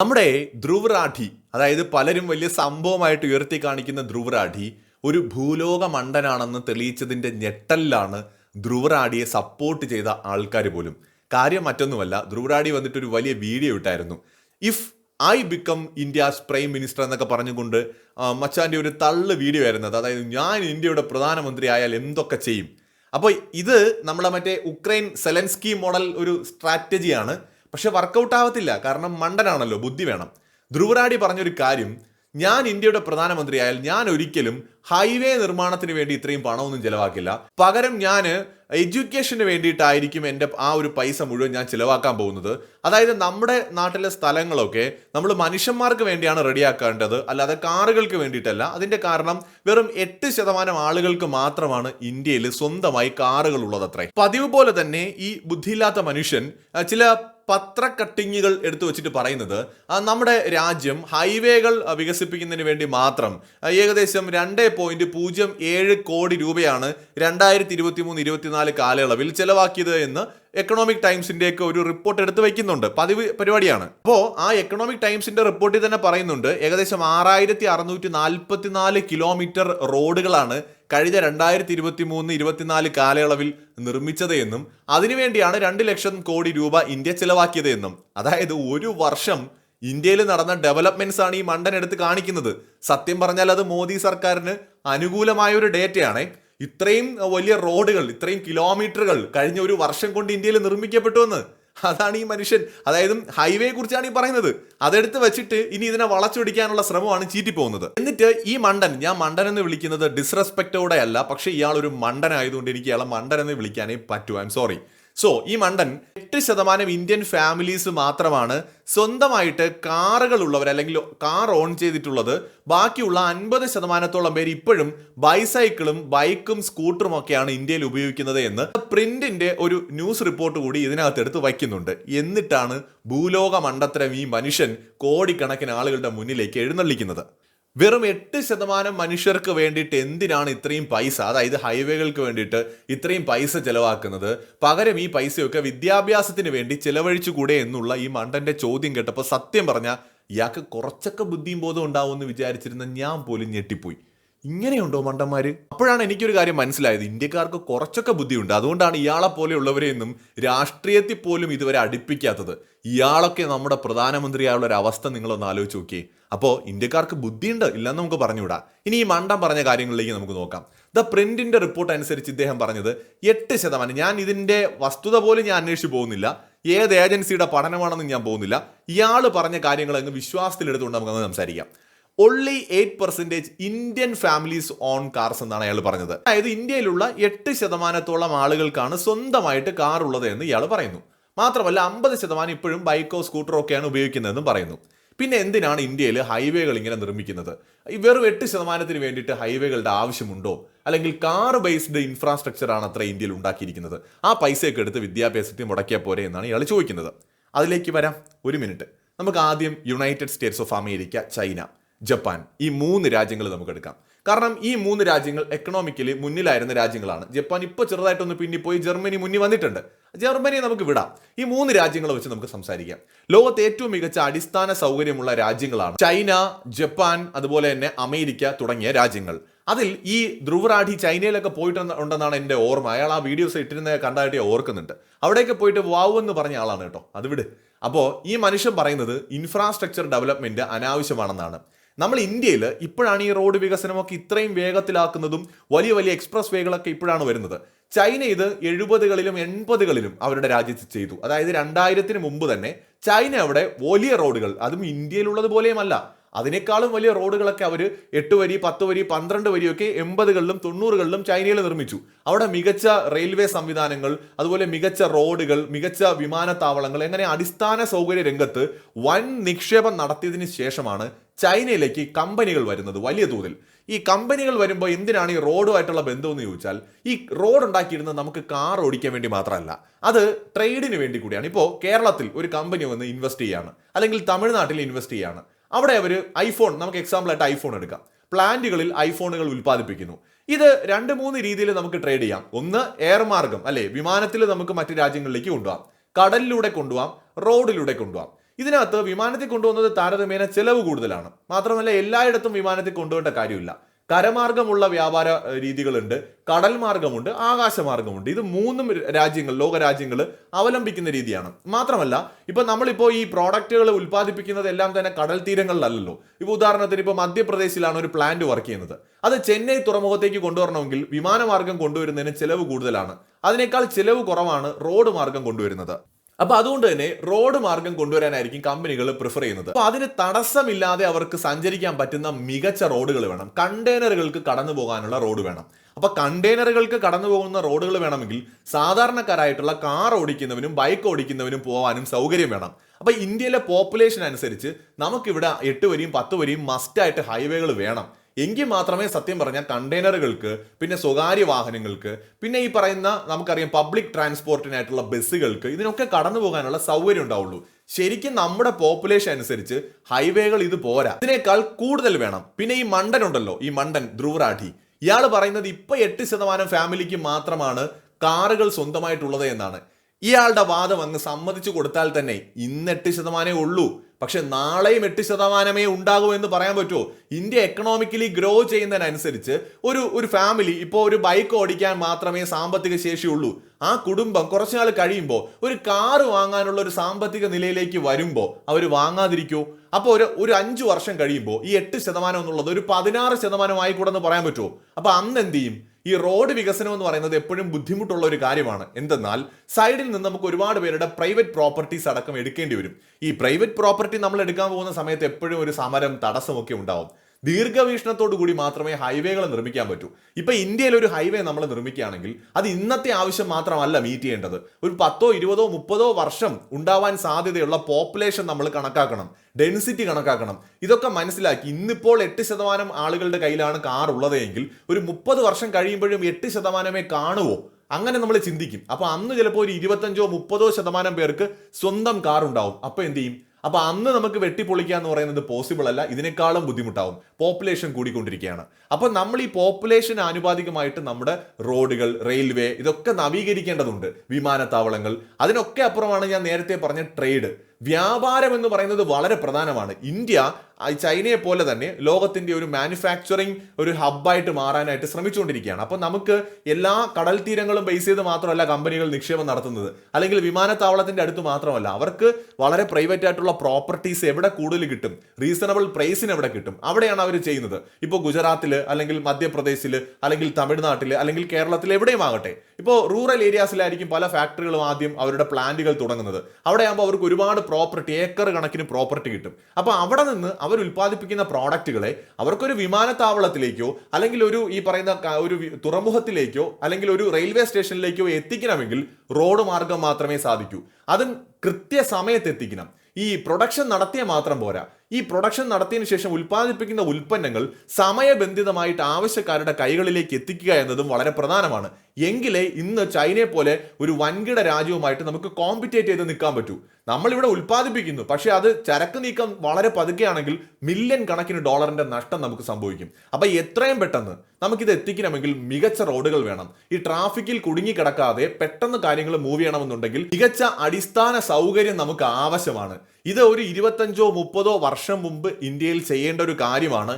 നമ്മുടെ ധ്രുവറാഠി അതായത് പലരും വലിയ സംഭവമായിട്ട് ഉയർത്തി കാണിക്കുന്ന ധ്രുവറാഠി ഒരു ഭൂലോക മണ്ടനാണെന്ന് തെളിയിച്ചതിന്റെ ഞെട്ടലിലാണ് ധ്രുവറാഡിയെ സപ്പോർട്ട് ചെയ്ത ആൾക്കാർ പോലും. കാര്യം മറ്റൊന്നുമല്ല ധ്രുവറാഡി വന്നിട്ട് ഒരു വലിയ വീഡിയോ ഇട്ടായിരുന്നു. If I become India's prime minister എന്നൊക്കെ പറഞ്ഞുകൊണ്ട് മച്ചാന്റെ ഒരു തള്ളു വീഡിയോ ആയിരുന്നത് അതായത് ഞാൻ ഇന്ത്യയുടെ പ്രധാനമന്ത്രി ആയാൽ എന്തൊക്കെ ചെയ്യും? അപ്പോൾ ഇത് നമ്മളെ മറ്റേ ഉക്രൈൻ സെലൻസ്കി മോഡൽ ഒരു സ്ട്രാറ്റജിയാണ് പക്ഷെ വർക്കൗട്ട് ആവത്തില്ല. കാരണം മണ്ടനാണല്ലോ ബുദ്ധി വേണം. ധ്രുവരാടി പറഞ്ഞൊരു കാര്യം ഞാൻ ഇന്ത്യയുടെ പ്രധാനമന്ത്രിയായാൽ ഞാൻ ഒരിക്കലും ഹൈവേ നിർമ്മാണത്തിന് വേണ്ടി ഇത്രയും പണമൊന്നും ചിലവാക്കില്ല. പകരം ഞാൻ എഡ്യൂക്കേഷന് വേണ്ടിയിട്ടായിരിക്കും എന്റെ ആ ഒരു പൈസ മുഴുവൻ ഞാൻ ചിലവാക്കാൻ പോകുന്നത്. അതായത് നമ്മുടെ നാട്ടിലെ സ്ഥലങ്ങളൊക്കെ നമ്മൾ മനുഷ്യന്മാർക്ക് വേണ്ടിയാണ് റെഡിയാക്കേണ്ടത്. അല്ലാതെ കാറുകൾക്ക് വേണ്ടിയിട്ടല്ല. അതിന്റെ കാരണം വെറും എട്ട് ശതമാനം ആളുകൾക്ക് മാത്രമാണ് ഇന്ത്യയിൽ സ്വന്തമായി കാറുകൾ ഉള്ളതത്രേ. പതിവ് പോലെ തന്നെ ഈ ബുദ്ധിയില്ലാത്ത മനുഷ്യൻ ചില പത്ര കട്ടിങ്ങുകൾ എടുത്തു വെച്ചിട്ട് പറയുന്നത് നമ്മുടെ രാജ്യം ഹൈവേകൾ വികസിപ്പിക്കുന്നതിന് വേണ്ടി മാത്രം ഏകദേശം രണ്ട് പോയിന്റ് പൂജ്യം ഏഴ് കോടി രൂപയാണ് രണ്ടായിരത്തി ഇരുപത്തി മൂന്ന് ഇരുപത്തിനാല് കാലയളവിൽ ചെലവാക്കിയത് എന്ന് എക്കണോമിക് ടൈംസിന്റെ ഒക്കെ ഒരു റിപ്പോർട്ട് എടുത്ത് വെക്കുന്നുണ്ട്. പതിവ് പരിപാടിയാണ്. അപ്പോൾ ആ എക്കണോമിക് ടൈംസിന്റെ റിപ്പോർട്ടിൽ തന്നെ പറയുന്നുണ്ട് ഏകദേശം ആറായിരത്തി അറുന്നൂറ്റി നാൽപ്പത്തിനാല് കിലോമീറ്റർ റോഡുകളാണ് കഴിഞ്ഞ രണ്ടായിരത്തി ഇരുപത്തി മൂന്ന് ഇരുപത്തിനാല് കാലയളവിൽ നിർമ്മിച്ചത് എന്നും അതിനുവേണ്ടിയാണ് രണ്ട് ലക്ഷം കോടി രൂപ ഇന്ത്യ ചിലവാക്കിയത് എന്നും. അതായത് ഒരു വർഷം ഇന്ത്യയിൽ നടന്ന ഡെവലപ്മെന്റ്സ് ആണ് ഈ മണ്ടൻ എടുത്ത് കാണിക്കുന്നത്. സത്യം പറഞ്ഞാൽ അത് മോദി സർക്കാരിന് അനുകൂലമായ ഒരു ഡേറ്റയാണ് ഇത്രയും വലിയ റോഡുകൾ ഇത്രയും കിലോമീറ്ററുകൾ കഴിഞ്ഞ ഒരു വർഷം കൊണ്ട് ഇന്ത്യയിൽ നിർമ്മിക്കപ്പെട്ടു എന്ന്. അതാണ് ഈ മനുഷ്യൻ. അതായത് ഹൈവേ കുറിച്ചാണ് ഈ പറയുന്നത്. അതെടുത്ത് വെച്ചിട്ട് ഇനി ഇതിനെ വളച്ചൊടിക്കാനുള്ള ശ്രമമാണ് ചീറ്റി പോകുന്നത്. എന്നിട്ട് ഈ മണ്ടൻ ഞാൻ മണ്ടൻ എന്ന് വിളിക്കുന്നത് ഡിസ്റെസ്പെക്റ്റോടെ അല്ല പക്ഷേ ഇയാൾ ഒരു മണ്ടൻ ആയതുകൊണ്ട് എനിക്ക് ഇയാളെ മണ്ടൻ എന്ന് വിളിക്കാനേ പറ്റൂ. ഐ എം സോറി സോ ഈ മണ്ടൻ എട്ട് ശതമാനം ഇന്ത്യൻ ഫാമിലീസ് മാത്രമാണ് സ്വന്തമായിട്ട് കാറുകൾ ഉള്ളവർ അല്ലെങ്കിൽ കാർ ഓൺ ചെയ്തിട്ടുള്ളത്. ബാക്കിയുള്ള അൻപത് ശതമാനത്തോളം പേര് ഇപ്പോഴും ബൈസൈക്കിളും ബൈക്കും സ്കൂട്ടറും ഒക്കെയാണ് ഇന്ത്യയിൽ ഉപയോഗിക്കുന്നത് എന്ന് പ്രിന്റിന്റെ ഒരു ന്യൂസ് റിപ്പോർട്ട് കൂടി ഇതിനകത്ത് എടുത്ത് വയ്ക്കുന്നുണ്ട്. എന്നിട്ടാണ് ഭൂലോക മണ്ടത്തരം ഈ മനുഷ്യൻ കോടിക്കണക്കിന് ആളുകളുടെ മുന്നിലേക്ക് എഴുന്നള്ളിക്കുന്നത്. വെറും എട്ട് ശതമാനം മനുഷ്യർക്ക് വേണ്ടിയിട്ട് എന്തിനാണ് ഇത്രയും പൈസ? അതായത് ഹൈവേകൾക്ക് വേണ്ടിയിട്ട് ഇത്രയും പൈസ ചെലവാക്കുന്നത്. പകരം ഈ പൈസയൊക്കെ വിദ്യാഭ്യാസത്തിന് വേണ്ടി ചെലവഴിച്ചുകൂടെ എന്നുള്ള ഈ മണ്ടന്റെ ചോദ്യം കേട്ടപ്പോൾ സത്യം പറഞ്ഞാൽ ഇയാൾക്ക് കുറച്ചൊക്കെ ബുദ്ധിയും ബോധം ഉണ്ടാവുമെന്ന് വിചാരിച്ചിരുന്ന ഞാൻ പോലും ഞെട്ടിപ്പോയി. ഇങ്ങനെയുണ്ടോ മണ്ടന്മാര്? അപ്പോഴാണ് എനിക്കൊരു കാര്യം മനസ്സിലായത്. ഇന്ത്യക്കാർക്ക് കുറച്ചൊക്കെ ബുദ്ധിയുണ്ട്. അതുകൊണ്ടാണ് ഇയാളെ പോലെയുള്ളവരെയൊന്നും രാഷ്ട്രീയത്തിൽ പോലും ഇതുവരെ അടുപ്പിക്കാത്തത്. ഇയാളൊക്കെ നമ്മുടെ പ്രധാനമന്ത്രിയായുള്ള ഒരു അവസ്ഥ നിങ്ങളൊന്ന് ആലോചിച്ച് നോക്കി അപ്പോൾ ഇന്ത്യക്കാർക്ക് ബുദ്ധിയുണ്ട്. ഇല്ലെന്ന് നമുക്ക് പറഞ്ഞുകൂടാ ഇനി ഈ മണ്ടം പറഞ്ഞ കാര്യങ്ങളിലേക്ക് നമുക്ക് നോക്കാം. ദ പ്രിന്റിന്റെ റിപ്പോർട്ട് അനുസരിച്ച് ഇദ്ദേഹം പറഞ്ഞത് എട്ട് ശതമാനം. ഞാൻ ഇതിന്റെ വസ്തുത പോലും ഞാൻ അന്വേഷിച്ചു പോകുന്നില്ല. ഏത് ഏജൻസിയുടെ പഠനമാണെന്ന് ഞാൻ പോകുന്നില്ല. ഇയാൾ പറഞ്ഞ കാര്യങ്ങൾ അങ്ങ് വിശ്വാസത്തിലെടുത്തുകൊണ്ട് നമുക്ക് സംസാരിക്കാം. Only eight percentage Indian families own cars എന്നാണ് അയാൾ പറഞ്ഞത്. അതായത് ഇന്ത്യയിലുള്ള എട്ട് ശതമാനത്തോളം ആളുകൾക്കാണ് സ്വന്തമായിട്ട് കാർ ഉള്ളത് എന്ന് ഇയാൾ പറയുന്നു. മാത്രമല്ല അമ്പത് ശതമാനം ഇപ്പോഴും ബൈക്കോ സ്കൂട്ടറോ ഒക്കെയാണ് ഉപയോഗിക്കുന്നതെന്നും പറയുന്നു. പിന്നെ എന്തിനാണ് ഇന്ത്യയിൽ ഹൈവേകൾ ഇങ്ങനെ നിർമ്മിക്കുന്നത്? ഈ വെറും എട്ട് ശതമാനത്തിന് വേണ്ടിയിട്ട് ഹൈവേകളുടെ ആവശ്യമുണ്ടോ? അല്ലെങ്കിൽ കാർ ബേസ്ഡ് ഇൻഫ്രാസ്ട്രക്ചർ ആണ് അത്ര ഇന്ത്യയിൽ ഉണ്ടാക്കിയിരിക്കുന്നത്? ആ പൈസയൊക്കെ എടുത്ത് വിദ്യാഭ്യാസത്തിൽ മുടക്കിയാൽ പോരെ എന്നാണ് ഇയാൾ ചോദിക്കുന്നത്. അതിലേക്ക് വരാം. ഒരു മിനിറ്റ്. നമുക്ക് ആദ്യം United States of America China Japan. ഈ മൂന്ന് രാജ്യങ്ങൾ നമുക്ക് എടുക്കാം. കാരണം ഈ മൂന്ന് രാജ്യങ്ങൾ എക്കണോമിക്കലി മുന്നിലായിരുന്ന രാജ്യങ്ങളാണ്. ജപ്പാൻ ഇപ്പോൾ ചെറുതായിട്ടൊന്ന് പിന്നിപ്പോയി ജർമ്മനി മുന്നിൽ വന്നിട്ടുണ്ട്. ജർമ്മനിയെ നമുക്ക് വിടാം. ഈ മൂന്ന് രാജ്യങ്ങളെ വെച്ച് നമുക്ക് സംസാരിക്കാം. ലോകത്തെ ഏറ്റവും മികച്ച അടിസ്ഥാന സൗകര്യമുള്ള രാജ്യങ്ങളാണ് ചൈന ജപ്പാൻ അതുപോലെ തന്നെ അമേരിക്ക തുടങ്ങിയ രാജ്യങ്ങൾ. അതിൽ ഈ ധ്രുവറാഠി ചൈനയിലൊക്കെ പോയിട്ട് ഉണ്ടെന്നാണ് എന്റെ ഓർമ്മ. അയാൾ ആ വീഡിയോസ് ഇട്ടിരുന്ന കണ്ടായിട്ട് ഓർക്കുന്നുണ്ട്. അവിടെയൊക്കെ പോയിട്ട് വാവ് എന്ന് പറഞ്ഞ ആളാണ് കേട്ടോ. അത് വിട്. അപ്പോൾ ഈ മനുഷ്യൻ പറയുന്നത് ഇൻഫ്രാസ്ട്രക്ചർ ഡെവലപ്മെന്റ് അനാവശ്യമാണെന്നാണ്. നമ്മൾ ഇന്ത്യയിൽ ഇപ്പോഴാണ് ഈ റോഡ് വികസനമൊക്കെ ഇത്രയും വേഗത്തിലാക്കുന്നതും വലിയ വലിയ എക്സ്പ്രസ് വേകളൊക്കെ ഇപ്പോഴാണ് വരുന്നത്. ചൈന ഇത് എഴുപതുകളിലും എൺപതുകളിലും അവരുടെ രാജ്യത്ത് ചെയ്തു. അതായത് രണ്ടായിരത്തിന് മുമ്പ് തന്നെ ചൈന അവിടെ വലിയ റോഡുകൾ അതും ഇന്ത്യയിലുള്ളത് പോലെയുമല്ല. അതിനേക്കാളും വലിയ റോഡുകളൊക്കെ അവർ എട്ട് വരി പത്ത് വരി പന്ത്രണ്ട് വരിയൊക്കെ എൺപതുകളിലും തൊണ്ണൂറുകളിലും ചൈനയിൽ നിർമ്മിച്ചു. അവിടെ മികച്ച റെയിൽവേ സംവിധാനങ്ങൾ അതുപോലെ മികച്ച റോഡുകൾ മികച്ച വിമാനത്താവളങ്ങൾ എങ്ങനെ അടിസ്ഥാന സൗകര്യ രംഗത്ത് വൻ നിക്ഷേപം നടത്തിയതിന് ശേഷമാണ് ചൈനയിലേക്ക് കമ്പനികൾ വരുന്നത് വലിയ തോതിൽ. ഈ കമ്പനികൾ വരുമ്പോൾ എന്തിനാണ് ഈ റോഡുമായിട്ടുള്ള ബന്ധമെന്ന് ചോദിച്ചാൽ ഈ റോഡ് ഉണ്ടാക്കിയിരുന്നത് നമുക്ക് കാർ ഓടിക്കാൻ വേണ്ടി മാത്രമല്ല. അത് ട്രേഡിന് വേണ്ടി കൂടിയാണ്. ഇപ്പോൾ കേരളത്തിൽ ഒരു കമ്പനി വന്ന് ഇൻവെസ്റ്റ് ചെയ്യാണ്. അല്ലെങ്കിൽ തമിഴ്നാട്ടിൽ ഇൻവെസ്റ്റ് ചെയ്യാണ്. അവിടെ അവർ ഐഫോൺ നമുക്ക് എക്സാമ്പിൾ ആയിട്ട് ഐഫോൺ എടുക്കാം. പ്ലാന്റുകളിൽ ഐഫോണുകൾ ഉൽപ്പാദിപ്പിക്കുന്നു. ഇത് രണ്ട് മൂന്ന് രീതിയിൽ നമുക്ക് ട്രേഡ് ചെയ്യാം. ഒന്ന് എയർ മാർഗം അല്ലെ? വിമാനത്തിൽ നമുക്ക് മറ്റു രാജ്യങ്ങളിലേക്ക് കൊണ്ടുപോകാം. കടലിലൂടെ കൊണ്ടുപോകാം റോഡിലൂടെ കൊണ്ടുപോകാം. ഇതിനകത്ത് വിമാനത്തിൽ കൊണ്ടുപോകുന്നത് താരതമ്യേന ചെലവ് കൂടുതലാണ്. മാത്രമല്ല എല്ലായിടത്തും വിമാനത്തിൽ കൊണ്ടുപോകേണ്ട കാര്യമില്ല. കരമാർഗമുള്ള വ്യാപാര രീതികളുണ്ട് കടൽ മാർഗമുണ്ട് ആകാശമാർഗമുണ്ട്. ഇത് മൂന്നും രാജ്യങ്ങൾ ലോകരാജ്യങ്ങൾ അവലംബിക്കുന്ന രീതിയാണ്. മാത്രമല്ല ഇപ്പൊ നമ്മളിപ്പോൾ ഈ പ്രോഡക്റ്റുകൾ ഉൽപ്പാദിപ്പിക്കുന്നത് എല്ലാം തന്നെ കടൽ തീരങ്ങളിലല്ലല്ലോ. ഇപ്പോൾ ഉദാഹരണത്തിന് ഇപ്പോൾ മധ്യപ്രദേശിലാണ് ഒരു പ്ലാന്റ് വർക്ക് ചെയ്യുന്നത്. അത് ചെന്നൈ തുറമുഖത്തേക്ക് കൊണ്ടുവരണമെങ്കിൽ വിമാനമാർഗം കൊണ്ടുവരുന്നതിന് ചെലവ് കൂടുതലാണ്. അതിനേക്കാൾ ചെലവ് കുറവാണ് റോഡ് മാർഗം കൊണ്ടുവരുന്നത്. അപ്പൊ അതുകൊണ്ട് തന്നെ റോഡ് മാർഗം കൊണ്ടുവരാനായിരിക്കും കമ്പനികൾ പ്രിഫർ ചെയ്യുന്നത്. അപ്പൊ അതിന് തടസ്സമില്ലാതെ അവർക്ക് സഞ്ചരിക്കാൻ പറ്റുന്ന മികച്ച റോഡുകൾ വേണം. കണ്ടെയ്നറുകൾക്ക് കടന്നു പോകാനുള്ള റോഡ് വേണം. അപ്പൊ കണ്ടെയ്നറുകൾക്ക് കടന്നു പോകുന്ന റോഡുകൾ വേണമെങ്കിൽ സാധാരണക്കാരായിട്ടുള്ള കാർ ഓടിക്കുന്നവനും ബൈക്ക് ഓടിക്കുന്നവനും പോകാനും സൗകര്യം വേണം. അപ്പൊ ഇന്ത്യയിലെ പോപ്പുലേഷൻ അനുസരിച്ച് നമുക്കിവിടെ എട്ട് വരെയും പത്ത് വരെയും മസ്റ്റായിട്ട് ഹൈവേകൾ വേണം. എങ്കിൽ മാത്രമേ സത്യം പറഞ്ഞാൽ കണ്ടെയ്നറുകൾക്ക് പിന്നെ സ്വകാര്യ വാഹനങ്ങൾക്ക് പിന്നെ ഈ പറയുന്ന നമുക്കറിയാം പബ്ലിക് ട്രാൻസ്പോർട്ടിനായിട്ടുള്ള ബസ്സുകൾക്ക് ഇതിനൊക്കെ കടന്നു പോകാനുള്ള സൗകര്യം ഉണ്ടാവുള്ളൂ. ശരിക്കും നമ്മുടെ പോപ്പുലേഷൻ അനുസരിച്ച് ഹൈവേകൾ ഇത് പോരാ. ഇതിനേക്കാൾ കൂടുതൽ വേണം. പിന്നെ ഈ മണ്ടൻ ഉണ്ടല്ലോ ഈ മണ്ടൻ ധ്രുവറാഠി ഇയാൾ പറയുന്നത് ഇപ്പൊ എട്ട് ശതമാനം ഫാമിലിക്ക് മാത്രമാണ് കാറുകൾ സ്വന്തമായിട്ടുള്ളത് എന്നാണ്. ഇയാളുടെ വാദം അങ്ങ് സമ്മതിച്ചു കൊടുത്താൽ തന്നെ ഇന്ന് എട്ട് ശതമാനമേ ഉള്ളൂ. പക്ഷെ നാളെയും എട്ട് ശതമാനമേ ഉണ്ടാകൂ എന്ന് പറയാൻ പറ്റുമോ? ഇന്ത്യ എക്കണോമിക്കലി ഗ്രോ ചെയ്യുന്നതിനനുസരിച്ച് ഒരു ഒരു ഫാമിലി ഇപ്പോൾ ഒരു ബൈക്ക് ഓടിക്കാൻ മാത്രമേ സാമ്പത്തിക ശേഷിയുള്ളൂ. ആ കുടുംബം കുറച്ചുനാൾ കഴിയുമ്പോൾ ഒരു കാറ് വാങ്ങാനുള്ള ഒരു സാമ്പത്തിക നിലയിലേക്ക് വരുമ്പോൾ അവർ വാങ്ങാതിരിക്കോ. അപ്പോൾ ഒരു ഒരു അഞ്ച് വർഷം കഴിയുമ്പോൾ ഈ എട്ട് ശതമാനം എന്നുള്ളത് ഒരു പതിനാറ് ശതമാനം ആയിക്കൂടെന്ന് പറയാൻ പറ്റുമോ? അപ്പോൾ അന്ന് എന്ത് ചെയ്യും? ഈ റോഡ് വികസനം എന്ന് പറയുന്നത് എപ്പോഴും ബുദ്ധിമുട്ടുള്ള ഒരു കാര്യമാണ്. എന്തെന്നാൽ സൈഡിൽ നിന്ന് നമുക്ക് ഒരുപാട് പേരുടെ പ്രൈവറ്റ് പ്രോപ്പർട്ടീസ് അടക്കം എടുക്കേണ്ടി വരും. ഈ പ്രൈവറ്റ് പ്രോപ്പർട്ടി നമ്മൾ എടുക്കാൻ പോകുന്ന സമയത്ത് എപ്പോഴും ഒരു സമരം തടസ്സമൊക്കെ ഉണ്ടാവും. ദീർഘവീക്ഷണത്തോടു കൂടി മാത്രമേ ഹൈവേകൾ നിർമ്മിക്കാൻ പറ്റൂ. ഇപ്പൊ ഇന്ത്യയിൽ ഒരു ഹൈവേ നമ്മൾ നിർമ്മിക്കുകയാണെങ്കിൽ അത് ഇന്നത്തെ ആവശ്യം മാത്രമല്ല മീറ്റ് ചെയ്യേണ്ടത്. ഒരു പത്തോ ഇരുപതോ മുപ്പതോ വർഷം ഉണ്ടാവാൻ സാധ്യതയുള്ള പോപ്പുലേഷൻ നമ്മൾ കണക്കാക്കണം. ഡെൻസിറ്റി കണക്കാക്കണം. ഇതൊക്കെ മനസ്സിലാക്കി ഇന്നിപ്പോൾ എട്ട് ശതമാനം ആളുകളുടെ കയ്യിലാണ് കാർ ഉള്ളതെങ്കിൽ ഒരു മുപ്പത് വർഷം കഴിയുമ്പോഴും എട്ട് ശതമാനമേ കാണുവോ? അങ്ങനെ നമ്മൾ ചിന്തിക്കും. അപ്പൊ അന്ന് ചിലപ്പോൾ ഒരു ഇരുപത്തഞ്ചോ മുപ്പതോ ശതമാനം പേർക്ക് സ്വന്തം കാർ ഉണ്ടാവും. അപ്പൊ എന്ത് ചെയ്യും? അപ്പൊ അന്ന് നമുക്ക് വെട്ടിപ്പൊളിക്കുക എന്ന് പറയുന്നത് പോസിബിൾ അല്ല. ഇതിനേക്കാളും ബുദ്ധിമുട്ടാവും. പോപ്പുലേഷൻ കൂടിക്കൊണ്ടിരിക്കുകയാണ്. അപ്പോൾ നമ്മൾ ഈ പോപ്പുലേഷൻ ആനുപാതികമായിട്ട് നമ്മുടെ റോഡുകൾ റെയിൽവേ ഇതൊക്കെ നവീകരിക്കേണ്ടതുണ്ട്. വിമാനത്താവളങ്ങൾ. അതിനൊക്കെ അപ്പുറമാണ് ഞാൻ നേരത്തെ പറഞ്ഞ ട്രേഡ് വ്യാപാരം എന്ന് പറയുന്നത് വളരെ പ്രധാനമാണ്. ഇന്ത്യ ചൈനയെ പോലെ തന്നെ ലോകത്തിന്റെ ഒരു മാനുഫാക്ചറിങ് ഒരു ഹബ്ബായിട്ട് മാറാനായിട്ട് ശ്രമിച്ചുകൊണ്ടിരിക്കുകയാണ്. അപ്പോൾ നമുക്ക് എല്ലാ കടൽ തീരങ്ങളും ബേസ് ചെയ്ത് മാത്രമല്ല കമ്പനികൾ നിക്ഷേപം നടത്തുന്നത്. അല്ലെങ്കിൽ വിമാനത്താവളത്തിന്റെ അടുത്ത് മാത്രമല്ല അവർക്ക് വളരെ പ്രൈവറ്റ് ആയിട്ടുള്ള പ്രോപ്പർട്ടീസ് എവിടെ കൂടുതൽ കിട്ടും? റീസണബിൾ പ്രൈസിന് എവിടെ കിട്ടും? അവിടെയാണ് അവർ ചെയ്യുന്നത്. ഇപ്പോൾ ഗുജറാത്തിൽ അല്ലെങ്കിൽ മധ്യപ്രദേശിൽ അല്ലെങ്കിൽ തമിഴ്നാട്ടിൽ അല്ലെങ്കിൽ കേരളത്തിൽ എവിടെയും ആകട്ടെ. ഇപ്പോൾ റൂറൽ ഏരിയാസിലായിരിക്കും പല ഫാക്ടറികളും ആദ്യം അവരുടെ പ്ലാന്റുകൾ തുടങ്ങുന്നത്. അവിടെയാകുമ്പോൾ അവർക്ക് ഒരുപാട് പ്രോപ്പർട്ടി ഏക്കർ കണക്കിന് പ്രോപ്പർട്ടി കിട്ടും. അപ്പോൾ അവിടെ നിന്ന് അവർ ഉൽപ്പാദിപ്പിക്കുന്ന പ്രോഡക്റ്റുകളെ അവർക്കൊരു വിമാനത്താവളത്തിലേക്കോ അല്ലെങ്കിൽ ഒരു ഈ പറയുന്ന ഒരു തുറമുഖത്തിലേക്കോ അല്ലെങ്കിൽ ഒരു റെയിൽവേ സ്റ്റേഷനിലേക്കോ എത്തിക്കണമെങ്കിൽ റോഡ് മാർഗം മാത്രമേ സാധിക്കൂ. അതും കൃത്യസമയത്ത് എത്തിക്കണം. ഈ പ്രൊഡക്ഷൻ നടത്തിയ മാത്രം പോരാ. ഈ പ്രൊഡക്ഷൻ നടത്തിയതിനു ശേഷം ഉൽപ്പാദിപ്പിക്കുന്ന ഉൽപ്പന്നങ്ങൾ സമയബന്ധിതമായിട്ട് ആവശ്യക്കാരുടെ കൈകളിലേക്ക് എത്തിക്കുക എന്നതും വളരെ പ്രധാനമാണ്. എങ്കിലേ ഇന്ന് ചൈനയെ പോലെ ഒരു വൻകിട രാജ്യവുമായിട്ട് നമുക്ക് കോമ്പറ്റേറ്റ് ചെയ്ത് നിൽക്കാൻ പറ്റൂ. നമ്മളിവിടെ ഉൽപ്പാദിപ്പിക്കുന്നു. പക്ഷേ അത് ചരക്ക് നീക്കം വളരെ പതുക്കെയാണെങ്കിൽ മില്യൺ കണക്കിന് ഡോളറിന്റെ നഷ്ടം നമുക്ക് സംഭവിക്കും. അപ്പൊ എത്രയും പെട്ടെന്ന് നമുക്കിത് എത്തിക്കണമെങ്കിൽ മികച്ച റോഡുകൾ വേണം. ഈ ട്രാഫിക്കിൽ കുടുങ്ങിക്കിടക്കാതെ പെട്ടെന്ന് കാര്യങ്ങൾ മൂവ് ചെയ്യണമെന്നുണ്ടെങ്കിൽ മികച്ച അടിസ്ഥാന സൗകര്യം നമുക്ക് ആവശ്യമാണ്. ഇത് ഒരു ഇരുപത്തഞ്ചോ മുപ്പതോ വർഷം മുമ്പ് ഇന്ത്യയിൽ ചെയ്യേണ്ട ഒരു കാര്യമാണ്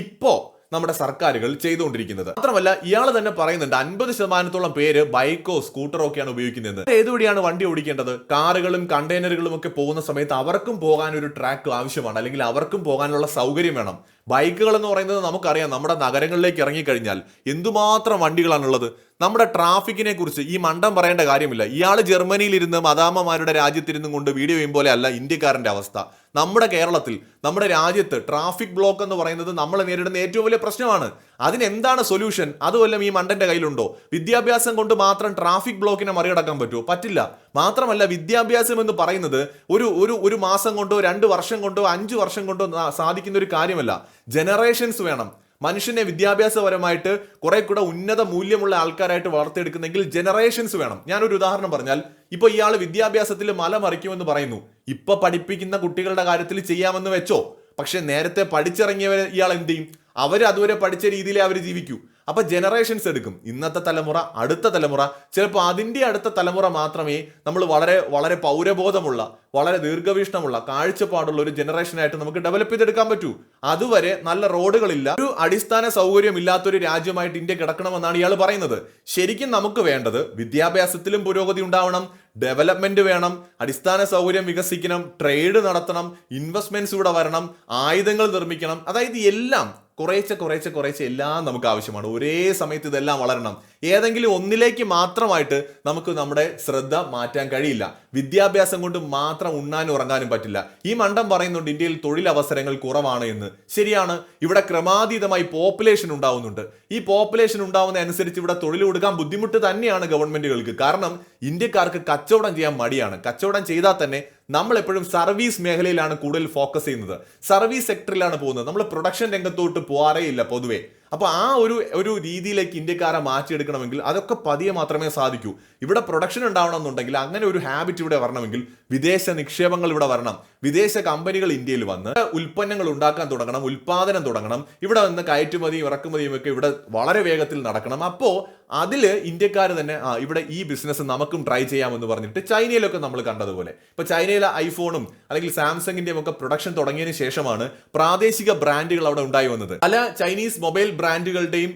ഇപ്പോ നമ്മുടെ സർക്കാരുകൾ ചെയ്തുകൊണ്ടിരിക്കുന്നത്. മാത്രമല്ല ഇയാൾ തന്നെ പറയുന്നുണ്ട് അൻപത് ശതമാനത്തോളം പേര് ബൈക്കോ സ്കൂട്ടറോ ഒക്കെയാണ് ഉപയോഗിക്കുന്നത്. ഏതുവഴിയാണ് വണ്ടി ഓടിക്കേണ്ടത്? കാറുകളും കണ്ടെയ്നറുകളും ഒക്കെ പോകുന്ന സമയത്ത് അവർക്കും പോകാൻ ഒരു ട്രാക്ക് ആവശ്യമാണ്. അല്ലെങ്കിൽ അവർക്കും പോകാനുള്ള സൗകര്യം വേണം. ബൈക്കുകൾ എന്ന് പറയുന്നത് നമുക്കറിയാം. നമ്മുടെ നഗരങ്ങളിലേക്ക് ഇറങ്ങിക്കഴിഞ്ഞാൽ എന്തുമാത്രം വണ്ടികളാണുള്ളത്? നമ്മുടെ ട്രാഫിക്കിനെ കുറിച്ച് ഈ മണ്ടം പറയേണ്ട കാര്യമില്ല. ഇയാൾ ജർമ്മനിയിലിരുന്ന് മദാമ്മമാരുടെ രാജ്യത്തിരുന്നും കൊണ്ട് വീഡിയോ ചെയ്യും പോലെ അല്ല ഇന്ത്യക്കാരന്റെ അവസ്ഥ. നമ്മുടെ കേരളത്തിൽ നമ്മുടെ രാജ്യത്ത് ട്രാഫിക് ബ്ലോക്ക് എന്ന് പറയുന്നത് നമ്മൾ നേരിടുന്ന ഏറ്റവും വലിയ പ്രശ്നമാണ്. അതിനെന്താണ് സൊല്യൂഷൻ? അതുവല്ലം ഈ മണ്ടന്റെ കയ്യിലുണ്ടോ? വിദ്യാഭ്യാസം കൊണ്ട് മാത്രം ട്രാഫിക് ബ്ലോക്കിനെ മറികടക്കാൻ പറ്റുമോ? പറ്റില്ല. മാത്രമല്ല വിദ്യാഭ്യാസം എന്ന് പറയുന്നത് ഒരു ഒരു ഒരു മാസം കൊണ്ടോ രണ്ട് വർഷം കൊണ്ടോ അഞ്ച് വർഷം കൊണ്ടോ സാധിക്കുന്ന ഒരു കാര്യമല്ല. ജനറേഷൻസ് വേണം. മനുഷ്യനെ വിദ്യാഭ്യാസപരമായിട്ട് കുറെ കൂടെ ഉന്നത മൂല്യമുള്ള ആൾക്കാരായിട്ട് വളർത്തിയെടുക്കുന്നെങ്കിൽ ജനറേഷൻസ് വേണം. ഞാനൊരു ഉദാഹരണം പറഞ്ഞാൽ ഇപ്പൊ ഇയാൾ വിദ്യാഭ്യാസത്തിൽ മല മറിക്കുമെന്ന് പറയുന്നു. ഇപ്പൊ പഠിപ്പിക്കുന്ന കുട്ടികളുടെ കാര്യത്തിൽ ചെയ്യാമെന്ന് വെച്ചോ. പക്ഷെ നേരത്തെ പഠിച്ചിറങ്ങിയവരെ ഇയാൾ എന്ത് ചെയ്യും? അവർ അതുവരെ പഠിച്ച രീതിയിലേ അവർ ജീവിക്കൂ. അപ്പൊ ജനറേഷൻസ് എടുക്കും. ഇന്നത്തെ തലമുറ അടുത്ത തലമുറ. ചിലപ്പോൾ അതിന്റെ അടുത്ത തലമുറ മാത്രമേ നമ്മൾ വളരെ വളരെ പൗരബോധമുള്ള വളരെ ദീർഘവീക്ഷണമുള്ള കാഴ്ചപ്പാടുള്ള ഒരു ജനറേഷനായിട്ട് നമുക്ക് ഡെവലപ്പ് ചെയ്തെടുക്കാൻ പറ്റൂ. അതുവരെ നല്ല റോഡുകളില്ല. ഒരു അടിസ്ഥാന സൗകര്യം ഇല്ലാത്തൊരു രാജ്യമായിട്ട് ഇന്ത്യ കിടക്കണമെന്നാണ് ഇയാൾ പറയുന്നത്. ശരിക്കും നമുക്ക് വേണ്ടത് വിദ്യാഭ്യാസത്തിലും പുരോഗതി ഉണ്ടാവണം ഡെവലപ്മെന്റ് വേണം അടിസ്ഥാന സൗകര്യം വികസിക്കണം ട്രേഡ് നടത്തണം ഇൻവെസ്റ്റ്മെന്റ്സ് ഇവിടെ വരണം ആയുധങ്ങൾ നിർമ്മിക്കണം. അതായത് എല്ലാം കുറേശ്ശെ കുറേശ്ശെ കുറേശ്ശെ എല്ലാം നമുക്ക് ആവശ്യമാണ്. ഒരേ സമയത്ത് ഇതെല്ലാം വളരണം. ഏതെങ്കിലും ഒന്നിലേക്ക് മാത്രമായിട്ട് നമുക്ക് നമ്മുടെ ശ്രദ്ധ മാറ്റാൻ കഴിയില്ല. വിദ്യാഭ്യാസം കൊണ്ട് മാത്രം ഉണ്ണാനും ഉറങ്ങാനും പറ്റില്ല. ഈ മണ്ടം പറയുന്നുണ്ട് ഇന്ത്യയിൽ തൊഴിലവസരങ്ങൾ കുറവാണ് എന്ന്. ശരിയാണ്. ഇവിടെ ക്രമാതീതമായി പോപ്പുലേഷൻ ഉണ്ടാവുന്നുണ്ട്. ഈ പോപ്പുലേഷൻ ഉണ്ടാവുന്ന അനുസരിച്ച് ഇവിടെ തൊഴിൽ കൊടുക്കാൻ ബുദ്ധിമുട്ട് തന്നെയാണ് ഗവൺമെന്റുകൾക്ക് കാരണം ഇന്ത്യക്കാർക്ക് കച്ചവടം ചെയ്യാൻ മടിയാണ്. കച്ചവടം ചെയ്താൽ തന്നെ നമ്മൾ എപ്പോഴും സർവീസ് മേഖലയിലാണ് കൂടുതൽ ഫോക്കസ് ചെയ്യുന്നത്. സർവീസ് സെക്ടറിലാണ് പോകുന്നത്. നമ്മൾ പ്രൊഡക്ഷൻ രംഗത്തോട്ട് പോകാറേ ഇല്ല പൊതുവേ. അപ്പോൾ ആ ഒരു ഒരു രീതിയിലേക്ക് ഇന്ത്യക്കാരെ മാറ്റിയെടുക്കണമെങ്കിൽ അതൊക്കെ പതിയെ മാത്രമേ സാധിക്കൂ. ഇവിടെ പ്രൊഡക്ഷൻ ഉണ്ടാവണമെന്നുണ്ടെങ്കിൽ അങ്ങനെ ഒരു ഹാബിറ്റ് ഇവിടെ വരണമെങ്കിൽ വിദേശ നിക്ഷേപങ്ങൾ ഇവിടെ വരണം. വിദേശ കമ്പനികൾ ഇന്ത്യയിൽ വന്ന് ഉൽപ്പന്നങ്ങൾ ഉണ്ടാക്കാൻ തുടങ്ങണം ഉൽപ്പാദനം തുടങ്ങണം. ഇവിടെ വന്ന് കയറ്റുമതിയും ഇറക്കുമതിയും ഒക്കെ ഇവിടെ വളരെ വേഗത്തിൽ നടക്കണം. അപ്പോൾ അതിൽ ഇന്ത്യക്കാർ തന്നെ ആ ഇവിടെ ഈ ബിസിനസ് നമുക്കും ട്രൈ ചെയ്യാമെന്ന് പറഞ്ഞിട്ട് ചൈനയിലൊക്കെ നമ്മൾ കണ്ടതുപോലെ. ഇപ്പൊ ചൈനയിലെ ഐഫോണും അല്ലെങ്കിൽ സാംസങ്ങിന്റെയും ഒക്കെ പ്രൊഡക്ഷൻ തുടങ്ങിയതിന് ശേഷമാണ് പ്രാദേശിക ബ്രാൻഡുകൾ അവിടെ ഉണ്ടായി വന്നത്. പല ചൈനീസ് മൊബൈൽ ബ്രാൻഡുകളുടെയും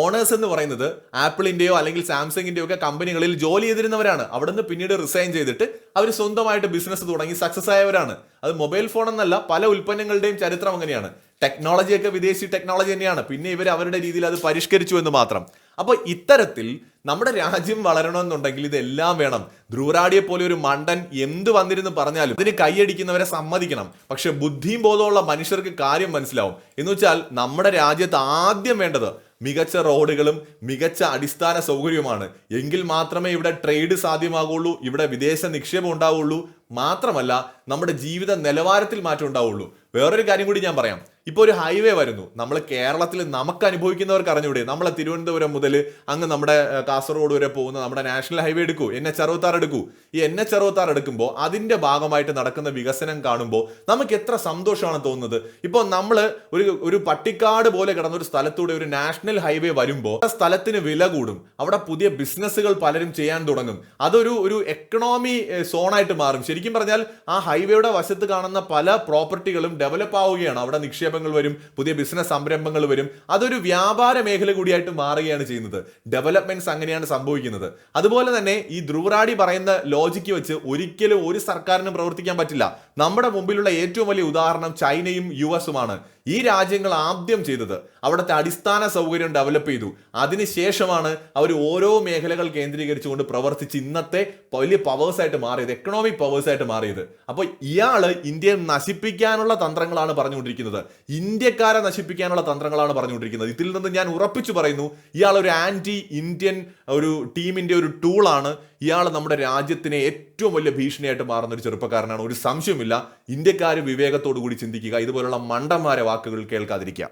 ഓണേഴ്സ് എന്ന് പറയുന്നത് ആപ്പിളിന്റെയോ അല്ലെങ്കിൽ സാംസങ്ങിന്റെയോ ഒക്കെ കമ്പനികളിൽ ജോലി ചെയ്തിരുന്നവരാണ്. അവിടുന്ന് പിന്നീട് റിസൈൻ ചെയ്തിട്ട് അവർ സ്വന്തമായിട്ട് ബിസിനസ് തുടങ്ങി സക്സസ് ആയവരാണ്. അത് മൊബൈൽ ഫോൺ എന്നല്ല പല ഉൽപ്പന്നങ്ങളുടെയും ചരിത്രം അങ്ങനെയാണ്. ടെക്നോളജിയൊക്കെ വിദേശി ടെക്നോളജി തന്നെയാണ്. പിന്നെ ഇവർ അവരുടെ രീതിയിൽ അത് പരിഷ്കരിച്ചു എന്ന് മാത്രം. അപ്പോൾ ഇത്തരത്തിൽ നമ്മുടെ രാജ്യം വളരണമെന്നുണ്ടെങ്കിൽ ഇതെല്ലാം വേണം. ധ്രുവരാടിയെ പോലെ ഒരു മണ്ടൻ എന്ത് വന്നിരുന്ന് പറഞ്ഞാലും ഇതിന് കൈയടിക്കുന്നവരെ സമ്മതിക്കണം. പക്ഷെ ബുദ്ധിയും ബോധമുള്ള മനുഷ്യർക്ക് കാര്യം മനസ്സിലാവും. എന്ന് വെച്ചാൽ നമ്മുടെ രാജ്യത്ത് ആദ്യം വേണ്ടത് മികച്ച റോഡുകളും മികച്ച അടിസ്ഥാന സൗകര്യവുമാണ്. എങ്കിൽ മാത്രമേ ഇവിടെ ട്രേഡ് സാധ്യമാകുള്ളൂ ഇവിടെ വിദേശ നിക്ഷേപം ഉണ്ടാവുള്ളൂ. മാത്രമല്ല നമ്മുടെ ജീവിത നിലവാരത്തിൽ മാറ്റം ഉണ്ടാവുള്ളൂ. വേറൊരു കാര്യം കൂടി ഞാൻ പറയാം. ഇപ്പോൾ ഒരു ഹൈവേ വരുന്നു. നമ്മൾ കേരളത്തിൽ നമുക്ക് അനുഭവിക്കുന്നവർക്ക് അറിഞ്ഞൂടെ. നമ്മളെ തിരുവനന്തപുരം മുതൽ അങ്ങ് നമ്മുടെ കാസർഗോഡ് വരെ പോകുന്ന നമ്മുടെ നാഷണൽ ഹൈവേ എടുക്കൂ. എൻ എച്ച് അറുപത്താറ് എടുക്കൂ. ഈ എൻ എച്ച് അറുപത്താറ് എടുക്കുമ്പോൾ അതിന്റെ ഭാഗമായിട്ട് നടക്കുന്ന വികസനം കാണുമ്പോൾ നമുക്ക് എത്ര സന്തോഷമാണ് തോന്നുന്നത്. ഇപ്പോൾ നമ്മൾ ഒരു ഒരു പട്ടിക്കാട് പോലെ കിടന്ന ഒരു സ്ഥലത്തൂടെ ഒരു നാഷണൽ ഹൈവേ വരുമ്പോൾ ആ സ്ഥലത്തിന് വില കൂടും. അവിടെ പുതിയ ബിസിനസ്സുകൾ പലരും ചെയ്യാൻ തുടങ്ങും. അതൊരു ഒരു എക്കണോമി സോണായിട്ട് മാറും. ശരിക്കും പറഞ്ഞാൽ ആ ഹൈവേയുടെ വശത്ത് കാണുന്ന പല പ്രോപ്പർട്ടികളും ഡെവലപ്പ് ആവുകയാണ്. അവിടെ നിക്ഷേപങ്ങൾ വരും പുതിയ ബിസിനസ് സംരംഭങ്ങൾ വരും. അതൊരു വ്യാപാര മേഖല കൂടിയായിട്ട് മാറുകയാണ് ചെയ്യുന്നത്. ഡെവലപ്മെന്റ്സ് അങ്ങനെയാണ് സംഭവിക്കുന്നത്. അതുപോലെ തന്നെ ഈ ധ്രുവറാടി പറയുന്ന ലോജിക്ക് വെച്ച് ഒരിക്കലും ഒരു സർക്കാരിനും പ്രവർത്തിക്കാൻ പറ്റില്ല. നമ്മുടെ മുമ്പിലുള്ള ഏറ്റവും വലിയ ഉദാഹരണം ചൈനയും യു എസുമാണ്. ഈ രാജ്യങ്ങൾ ആദ്യം ചെയ്തത് അവിടുത്തെ അടിസ്ഥാന സൗകര്യം ഡെവലപ്പ് ചെയ്തു. അതിനുശേഷമാണ് അവർ ഓരോ മേഖലകൾ കേന്ദ്രീകരിച്ചുകൊണ്ട് പ്രവർത്തിച്ച് ഇന്നത്തെ വലിയ പവേഴ്സായിട്ട് മാറിയത് എക്കണോമിക് പവേഴ്സായിട്ട് മാറിയത്. അപ്പോൾ ഇയാൾ ഇന്ത്യയെ നശിപ്പിക്കാനുള്ള തന്ത്രങ്ങളാണ് പറഞ്ഞുകൊണ്ടിരിക്കുന്നത്. ഇന്ത്യക്കാരെ നശിപ്പിക്കാനുള്ള തന്ത്രങ്ങളാണ് പറഞ്ഞുകൊണ്ടിരിക്കുന്നത്. ഇതിൽ നിന്ന് ഞാൻ ഉറപ്പിച്ചു പറയുന്നു ഇയാൾ ഒരു ആന്റി ഇന്ത്യൻ ഒരു ടീമിന്റെ ഒരു ടൂളാണ് ഇയാൾ നമ്മുടെ രാജ്യത്തിനെ ഏറ്റവും വലിയ ഭീഷണിയായിട്ട് മാറുന്ന ഒരു ചെറുപ്പക്കാരനാണ്. ഒരു സംശയമില്ല ഇന്ത്യക്കാർ വിവേകത്തോടു കൂടി ചിന്തിക്കുക. ഇതുപോലുള്ള മണ്ടന്മാരെ വാക്കുകൾ കേൾക്കാതിരിക്കുക.